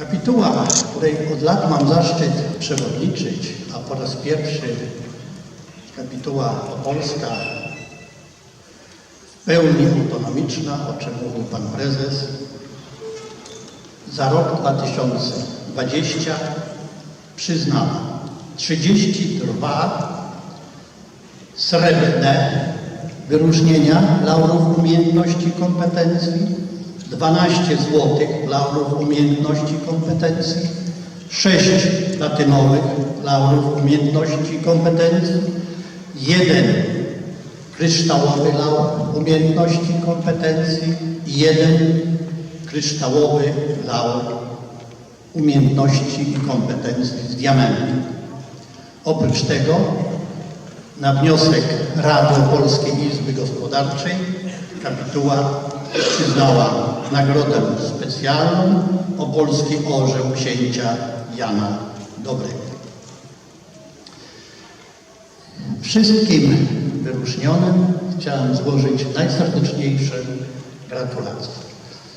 Kapituła, której od lat mam zaszczyt przewodniczyć, a po raz pierwszy kapituła opolska w pełni autonomiczna, o czym mówił Pan Prezes, za rok 2020 przyznała 32 srebrne wyróżnienia laurów umiejętności i kompetencji, 12 złotych laurów umiejętności i kompetencji, 6 platynowych laurów umiejętności i kompetencji, jeden kryształowy laur umiejętności i kompetencji i jeden kryształowy laur umiejętności i kompetencji z diamentu. Oprócz tego na wniosek Rady Polskiej Izby Gospodarczej kapituła przyznała nagrodę specjalną Opolski Orzeł Księcia Jana Dobrego. Wszystkim wyróżnionym chciałem złożyć najserdeczniejsze gratulacje.